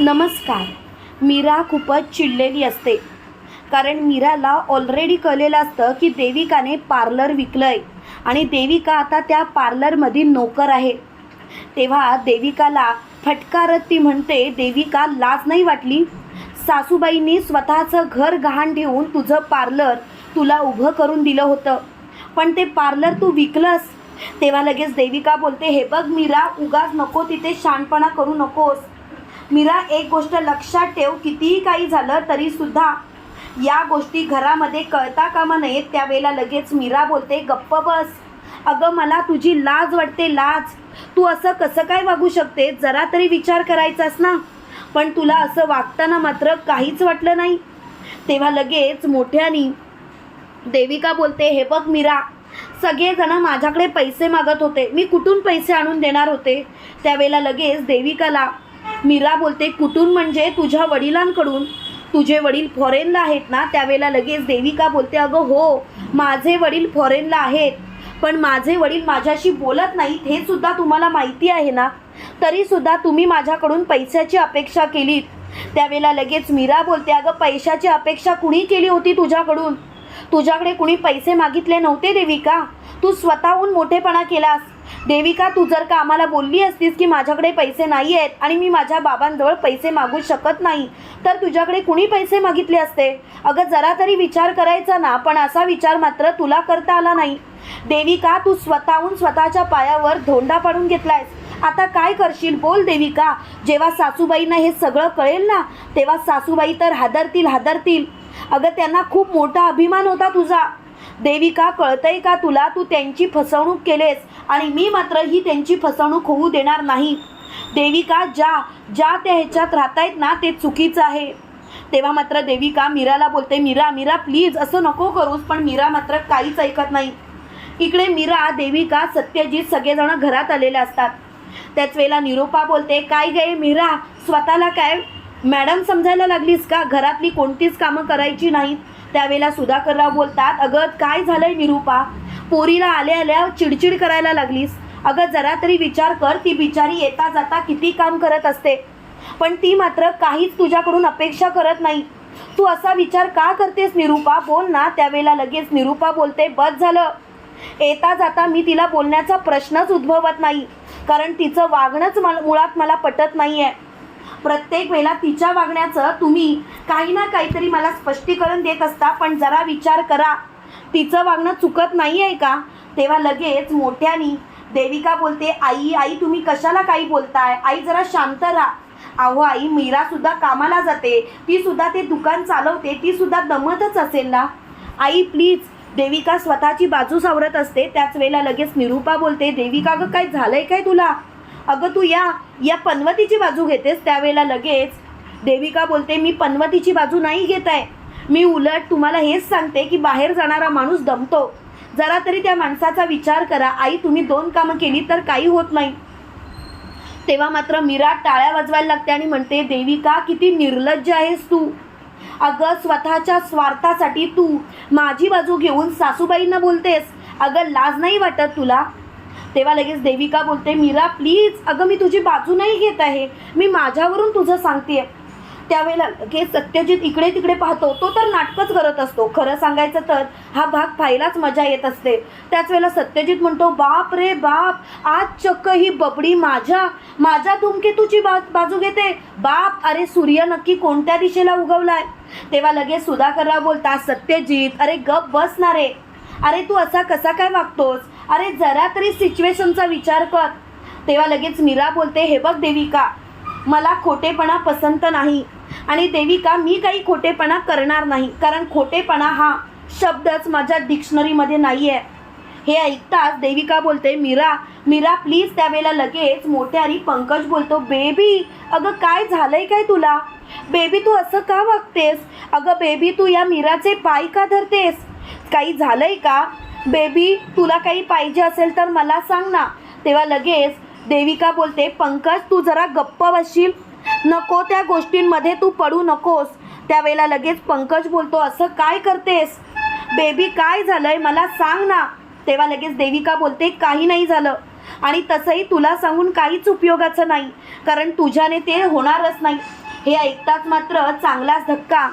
नमस्कार. मीरा खूपच चिडलेली असते. कारण मीराला ऑलरेडी कळलेलं असतं की देविकाने पार्लर विकलं आहे आणि देविका आता त्या पार्लरमधील नोकर आहे. तेव्हा देविकाला फटकारत ती म्हणते देविका लाज नाही वाटली? सासूबाईंनी स्वतःचं घर गहाण ठेवून तुझं पार्लर तुला उभं करून दिलं होतं. पण ते पार्लर तू विकलंस. तेव्हा लगेच देविका बोलते हे बघ मीरा उगाच नको तिथे शानपणा करू नकोस. मीरा एक गोष्ट लक्षात ठेव कितीही काही झालं तरीसुद्धा या गोष्टी घरामध्ये कळता कामा नयेत. त्यावेळेला लगेच मीरा बोलते गप्प बस. अगं मला तुझी लाज वाटते लाज. तू असं कसं काय वागू शकते जरा तरी विचार करायचास ना. पण तुला असं वागताना मात्र काहीच वाटलं नाही. तेव्हा लगेच मोठ्यानी देविका बोलते हे बघ मीरा सगळेजण माझ्याकडे पैसे मागत होते. मी कुठून पैसे आणून देणार होते? त्यावेळेला लगेच देविकाला मीरा बोलते कुठून म्हणजे? तुझ्या वडिलांकडून. तुझे वडील फॉरेनला आहेत ना? त्यावेळेला लगेच देविका बोलते अगं हो माझे वडील फॉरेनला आहेत पण माझे वडील माझ्याशी बोलत नाहीत हे सुद्धा तुम्हाला माहिती आहे ना? तरीसुद्धा तुम्ही माझ्याकडून पैशाची अपेक्षा केलीत. त्यावेळेला लगेच मीरा बोलते अगं पैशाची अपेक्षा कुणी केली होती तुझ्याकडून? तुझ्याकडे कुणी पैसे मागितले नव्हते देविका? तू स्वतःहून मोठेपणा केलास. देविका तू जर का आम्हाला बोलली असतीस की माझ्याकडे पैसे नाही आहेत आणि मी माझ्या बाबांजवळ पैसे मागू शकत नाही तर तुझ्याकडे कुणी पैसे मागितले असते? अगं जरा तरी विचार करायचा ना पण असा विचार मात्र तुला करता आला नाही. देविका तू स्वतःहून स्वतःच्या पायावर धोंडा पाडून घेतलायस. आता काय करशील बोल देविका. जेव्हा सासूबाईंना हे सगळं कळेल ना तेव्हा सासूबाई तर हादरतील हादरतील. अगं त्यांना खूप मोठा अभिमान होता तुझा. देविका कळतंय का तुला? तू त्यांची फसवणूक केलेस आणि मी मात्र ही त्यांची फसवणूक होऊ देणार नाही. देविका ज्या ज्या त्या ह्याच्यात राहतायत ना ते चुकीचं आहे. तेव्हा मात्र देविका मीराला बोलते मीरा मीरा प्लीज असं नको करूस पण मीरा मात्र काहीच ऐकत नाही. इकडे मीरा देविका सत्यजित सगळेजण घरात आलेले असतात. त्याच वेळेला निरोपा बोलते काय गे मीरा? स्वतःला काय? मॅडम समजायला लागलीस का? घरातली कोणतीच कामं करायची नाहीत. त्यावेळेला सुधाकरराव बोलतात अगं काय झालंय निरूपा? पोरीला आल्या आल्या चिडचिड करायला लागलीस. अगं जरा तरी विचार कर ती बिचारी येता जाता किती काम करत असते. पण ती मात्र काहीच तुझ्याकडून अपेक्षा करत नाही. तू असा विचार का करतेस निरूपा? बोल ना. त्यावेळेला लगेच निरूपा बोलते बस झालं. येता जाता मी तिला बोलण्याचा प्रश्नच उद्भवत नाही. कारण तिचं वागणंच मला मुळात मला पटत नाही आहे प्रत्येक वेळेला तिच्या वागण्याचं तुम्ही काही ना काहीतरी मला स्पष्टीकरण देत असता पण जरा विचार करा. तिचं वागणं चुकत नाही आहे का? तेव्हा लगेच मोठ्यानी देविका बोलते आई आई तुम्ही कशाला काही बोलताय? आई जरा शांत राहा. अहो आई मीरा सुद्धा कामाला जाते. ती सुद्धा ते दुकान चालवते. ती सुद्धा दमतच असेल ना? आई प्लीज. देविका स्वतःची बाजू सावरत असते. त्याच वेळेला लगेच निरूपा बोलते देविका गं काय झालंय काय तुला? अगं तू या या पनवतीची बाजू घेतेस त्यावेळेला लगेच. देविका बोलते मी पनवतीची बाजू नाही घेत आहे. मी उलट तुम्हाला हेच सांगते की बाहेर जाणारा माणूस दमतो. जरा तरी त्या माणसाचा विचार करा. आई तुम्ही दोन कामं केली तर काही होत नाही. तेव्हा मात्र मीरा टाळ्या वाजवायला लागते आणि म्हणते देविका किती निर्लज्ज आहेस तू. अगं स्वतःच्या स्वार्थासाठी तू माझी बाजू घेऊन सासूबाईंना बोलतेस. अगं लाज नाही वाटत तुला? तेव्हा लगेच देविका बोलते मीरा प्लीज अगं मी तुझी बाजू नाही घेत आहे. मी माझ्यावरून तुझं सांगते त्यावेळेला लगेच सत्यजित इकडे तिकडे पाहतो. तो तर नाटकच करत असतो. खरं सांगायचं तर हा भाग पाहायलाच मजा येत असते. त्याच वेळेला सत्यजित म्हणतो बाप रे बाप आज चक्क ही बबडी माझ्या माझ्या धूमकेतूची बा बाजू घेते. बाप अरे सूर्य नक्की कोणत्या दिशेला उगवलाय? तेव्हा लगेच सुधाकरराव बोलता सत्यजित अरे गप बस ना रे. अरे तू असा कसा काय वागतोस? अरे जरा तरी सिच्युएशनचा विचार कर. तेव्हा लगेच मीरा बोलते हे बघ देविका मला खोटेपणा पसंत नाही आणि देविका मी काही खोटेपणा करणार नाही कारण खोटेपणा हा शब्दच माझ्या डिक्शनरीमध्ये नाही आहे हे ऐकताच देविका बोलते मीरा मीरा प्लीज त्यावेळेला लगेच मोठ्यारी पंकज बोलतो बेबी अगं काय झालंय काय तुला? बेबी तू असं का वागतेस अगं बेबी तू या मीराचे पाय का धरतेस? काही झालंय का? बेबी तुला काही पाहिजे असेल तर मला सांग ना. तेव्हा लगेच देविका बोलते पंकज तू जरा गप्प बसशील. नको त्या गोष्टींमध्ये तू पडू नकोस. त्यावेळेला लगेच पंकज बोलतो असं काय करतेस? बेबी काय झालंय? मला सांग ना. तेव्हा लगेच देविका बोलते काही नाही झालं. आणि तसंही तुला सांगून काहीच उपयोगाचं नाही. कारण तुझ्याने ते होणारच नाही. हे ऐकताच मात्र चांगलाच धक्का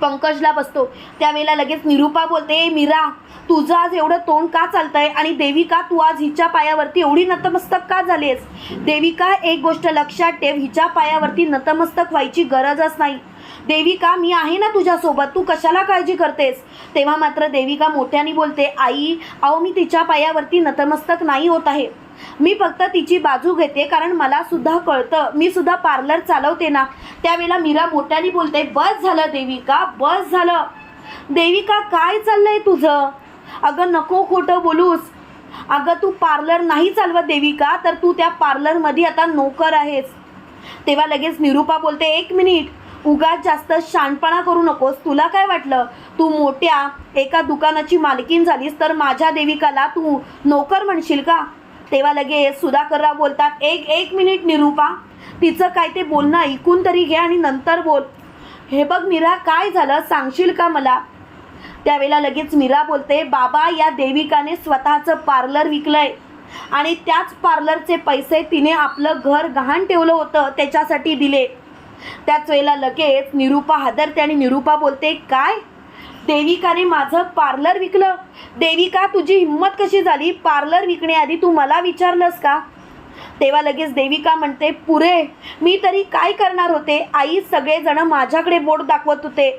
पंकजला बसतो. त्यावेळेला लगेच निरूपा बोलते मीरा तुझं आज एवढं तोंड का चालतंय? आणि देविका तू आज हिच्या पायावरती एवढी नतमस्तक का झालीस देविका एक गोष्ट लक्षात ठेव हिच्या पायावरती नतमस्तक व्हायची गरजच नाही. देविका मी आहे ना तुझ्यासोबत? तू कशाला काळजी करतेस? तेव्हा मात्र देविका मोठ्याने बोलते आई अहो मी तिच्या पायावरती नतमस्तक नाही होत आहे. मी फक्त तिची बाजू घेते कारण मला सुद्धा कळतं. मी सुद्धा पार्लर चालवते ना. त्यावेळेला मीरा मोठ्याने बोलते बस झालं देविका बस झालं. देविका काय चाललंय तुझं? अगं नको खोटं बोलूस. अगं तू पार्लर नाही चालवत देविका तर तू त्या पार्लरमध्ये आता नोकर आहेस. तेव्हा लगेच निरूपा बोलते एक मिनिट उगाच जास्त शानपणा करू नकोस. तुला काय वाटलं? तू मोठ्या एका दुकानाची मालकीन झालीस तर माझ्या देविकाला तू नोकर म्हणशील का? तेव्हा लगेच सुधाकरराव बोलतात एक एक मिनिट निरूपा तिचं काय ते बोलणं ऐकून तरी घे आणि नंतर बोल. हे बघ मीरा काय झालं? सांगशील का मला? त्यावेळेला लगेच मीरा बोलते बाबा या देविकाने स्वतःचं पार्लर विकलंय आणि त्याच पार्लरचे पैसे तिने आपलं घर गहाण ठेवलं होतं त्याच्यासाठी दिले. त्याच वेळेला लगेच निरूपा हादरते आणि निरूपा बोलते काय? देविकाने माझं पार्लर विकलं. देविका तुझी हिंमत कशी झाली? पार्लर विकण्याआधी तू मला विचारलंस का? तेव्हा लगेच देविका म्हणते पुरे मी तरी काय करणार होते? आई सगळेजण माझ्याकडे बोट दाखवत होते.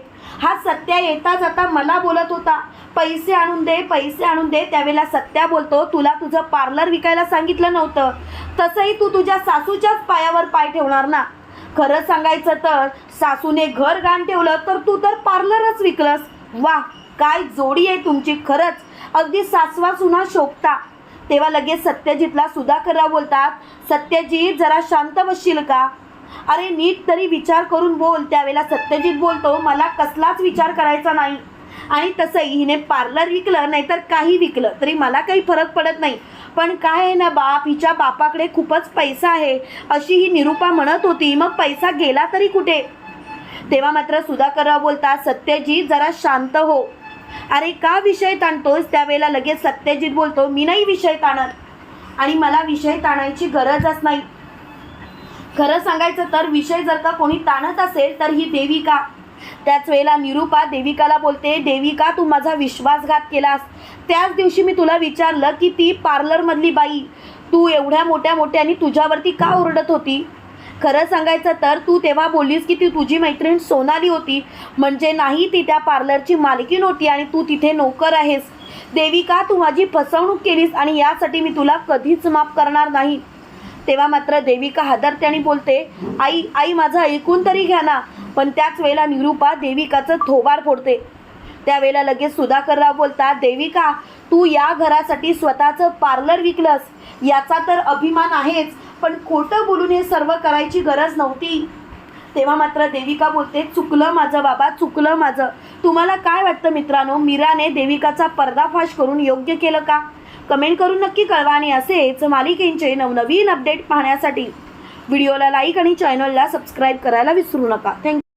हा सत्या येता जाता मला बोलत होता. पैसे आणून दे पैसे आणून दे. त्यावेळेला सत्या बोलतो तुला तुझं पार्लर विकायला सांगितलं नव्हतं. तसंही तू तुझ्या सासूच्याच पायावर पाय ठेवणार ना. खरं सांगायचं तर सासूने घर गाण ठेवलं तर तू तर पार्लरच विकलंस. वा काय जोडी आहे तुमची खरंच. अगदी सासवा सुना शोभता. तेव्हा लगेच सत्यजितला सुधाकरराव बोलतात सत्यजित जरा शांत बसशील का? अरे नीट तरी विचार करून बोल त्यावेळेला सत्यजित बोलतो मला कसलाच विचार करायचा नाही. आणि तसंही हिने पार्लर विकलं नाहीतर काही विकलं तरी मला काही फरक पडत नाही. पण काय आहे ना बाप हिच्या बापाकडे खूपच पैसा आहे. अशी ही निरूपा म्हणत होती मग पैसा गेला तरी कुठे? तेव्हा मात्र सुधाकरराव बोलतात सत्यजित जरा शांत हो. अरे का विषय ताणतोस त्यावेळेला लगेच सत्यजित बोलतो मी नाही विषय ताणत आणि मला विषय ताणायची गरजच नाही. खरं सांगायचं तर विषय जर का कोणी ताणत असेल तर ही देविका. त्याच वेळेला निरूपा देविकाला बोलते देविका तू माझा विश्वासघात केलास. त्याच दिवशी मी तुला विचारलं की ती पार्लरमधली बाई तू एवढ्या मोठ्या मोठ्या आणि तुझ्यावरती का ओरडत होती? खरं सांगायचं तर तू तेव्हा बोललीस की ती तुझी मैत्रीण सोनाली होती. म्हणजे नाही ती त्या पार्लरची मालकीण होती आणि तू तिथे नोकर आहेस. देविका तू माझी फसवणूक केलीस आणि यासाठी मी तुला कधीच माफ करणार नाही. तेव्हा मात्र देविका हादरते आणि बोलते आई आई माझं ऐकून तरी घ्या ना. पण त्याच वेळेला निरूपा देविकाचं थोबाड फोडते. त्यावेळेला लगेच सुधाकरराव बोलतात देविका तू या घरासाठी स्वतःचं पार्लर विकलंस. याचा तर अभिमान आहेच. पण खोटं बोलून हे सर्व करायची गरज नव्हती. तेव्हा मात्र देविका बोलते चुकलं माझं बाबा चुकलं माझं. तुम्हाला काय वाटतं मित्रांनो? मीराने देविकाचा पर्दाफाश करून योग्य केलं का? कमेंट करून नक्की कळवा आणि असेच मालिकेंचे नवनवीन अपडेट पाहण्यासाठी. व्हिडिओला लाईक आणि चॅनलला सबस्क्राईब करायला विसरू नका. थँक्यू.